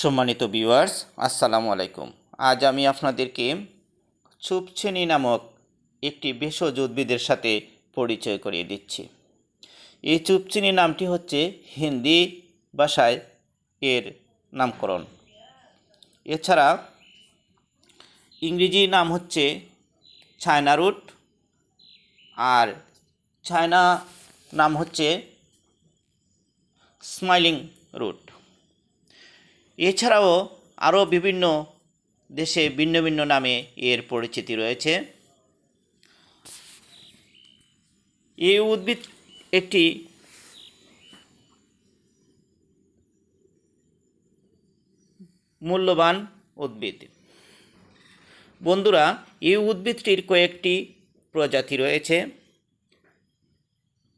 সম্মানিত ভিউয়ার্স আসসালামু আলাইকুম। আজ আমি আপনাদেরকে চুপছেনি নামক একটি ভেষজ উদ্ভিদের সাথে পরিচয় করিয়ে দিচ্ছি। এই চুপচিনি নামটি হচ্ছে হিন্দি ভাষায় এর নামকরণ। এছাড়া ইংরেজি নাম হচ্ছে চায়না রুট, আর চায়না নাম হচ্ছে স্মাইলিং রুট। এছাড়াও আরও বিভিন্ন দেশে ভিন্ন ভিন্ন নামে এর পরিচিতি রয়েছে। এই উদ্ভিদ একটি মূল্যবান উদ্ভিদ। বন্ধুরা এই উদ্ভিদটির কয়েকটি প্রজাতি রয়েছে।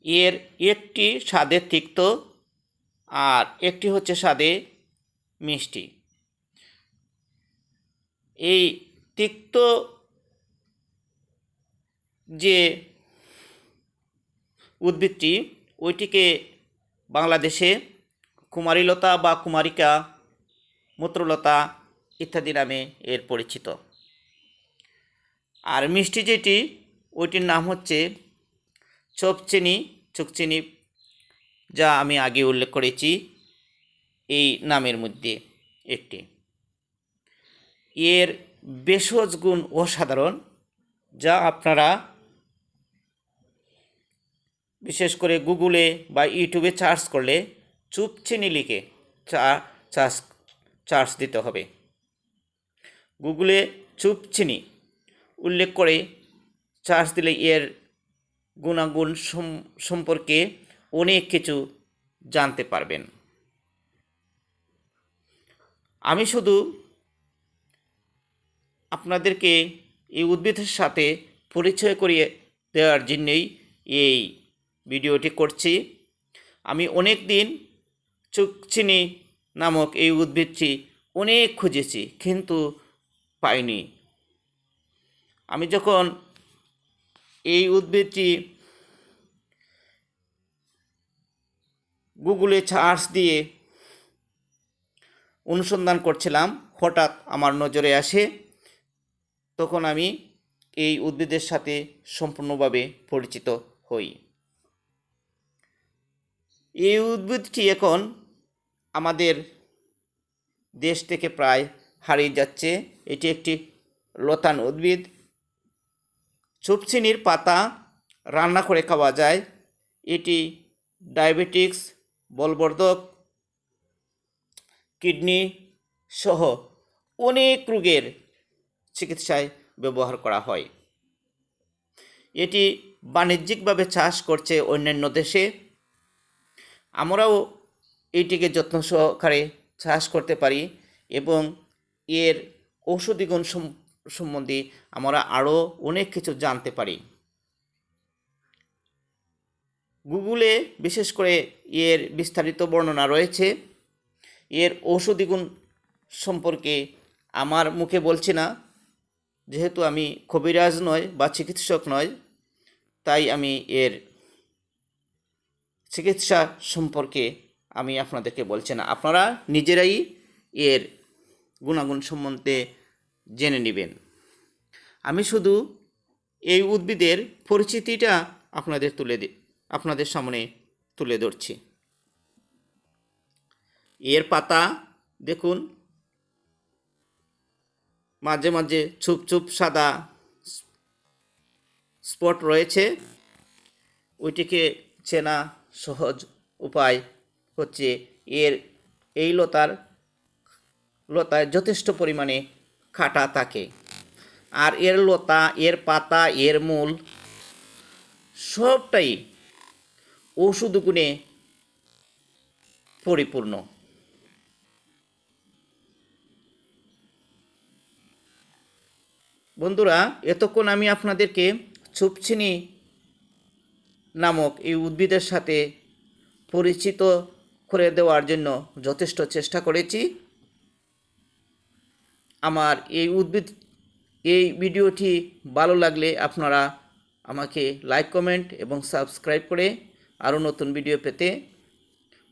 এর একটি স্বাদে তিক্ত আর একটি হচ্ছে স্বাদে মিষ্টি। এই তিক্ত যে উদ্ভিদটি, ওইটিকে বাংলাদেশে কুমারীলতা বা কুমারিকা, মূত্রলতা ইত্যাদি নামে এর পরিচিত। আর মিষ্টি যেটি, ওইটির নাম হচ্ছে চপচিনি চুকচিনি, যা আমি আগে উল্লেখ করেছি। এই নামের মধ্যে একটি। এর ভেষজ গুণ অসাধারণ, যা আপনারা বিশেষ করে গুগলে বা ইউটিউবে সার্চ করলে চুপচিনি লিখে চা, চার্জ চার্জ দিতে হবে। গুগলে চুপচিনি উল্লেখ করে চার্জ দিলে এর গুণাগুণ সম- সম্পর্কে অনেক কিছু জানতে পারবেন। আমি শুধু আপনাদেরকে এই উদ্ভিদের সাথে পরিচয় করিয়ে দেওয়ার জন্যই এই ভিডিওটি করছি। আমি অনেক দিন চুকচিনি নামক এই উদ্ভিদটি অনেক খুঁজেছি, কিন্তু পাইনি। আমি যখন এই উদ্ভিদটি গুগলে সার্চ দিয়ে অনুসন্ধান করছিলাম, হঠাৎ আমার নজরে আসে, তখন আমি এই উদ্ভিদের সাথে সম্পূর্ণভাবে পরিচিত হই। এই উদ্ভিদটি এখন আমাদের দেশ থেকে প্রায় হারিয়ে যাচ্ছে। এটি একটি লতান উদ্ভিদ। চুপচিনির পাতা রান্না করে খাওয়া যায়। এটি ডায়াবেটিক্স, বলবর্ধক কিডনি সহ অনেক রোগের চিকিৎসায় ব্যবহার করা হয়। এটি বাণিজ্যিকভাবে চাষ করছে অন্যান্য দেশে। আমরাও এইটিকে যত্ন সহকারে চাষ করতে পারি এবং এর ঔষধিগুণ সম- সম্বন্ধে আমরা আরও অনেক কিছু জানতে পারি। গুগলে বিশেষ করে এর বিস্তারিত বর্ণনা রয়েছে। এর ঔষধি গুণ সম্পর্কে আমার মুখে বলছি না। যেহেতু আমি কবিরাজ নয় বা চিকিৎসক নয়, তাই আমি এর চিকিৎসা সম্পর্কে আমি আপনাদেরকে বলছি না। আপনারা নিজেরাই এর গুণাগুণ সম্বন্ধে জেনে নেবেন। আমি শুধু এই উদ্ভিদের পরিচিতিটা আপনাদের তুলে আপনাদের সামনে তুলে ধরছি। এর পাতা, দেখুন। মাঝে মাঝে চুপ চুপ সাদা স্পট রয়েছে। ওইটিকে চেনা সহজ উপায় হচ্ছে এর এই লতার, লতায় যথেষ্ট পরিমাণে কাটা থাকে। আর এর লতা, এর পাতা, এর মূল সবটাই ওষুধ গুণে পরিপূর্ণ। বন্ধুরা, এতক্ষণ আমি আপনাদেরকে চুপচিনি নামক এই উদ্ভিদের সাথে পরিচিত করে দেওয়ার জন্য যথেষ্ট চেষ্টা করেছি। আমার এই উদ্ভিদ, এই ভিডিওটি ভালো লাগলে আপনারা আমাকে লাইক, কমেন্ট এবং সাবস্ক্রাইব করে আরও নতুন ভিডিও পেতে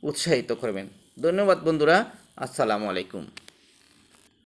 উৎসাহিত করবেন। ধন্যবাদ বন্ধুরা, আসসালামু আলাইকুম।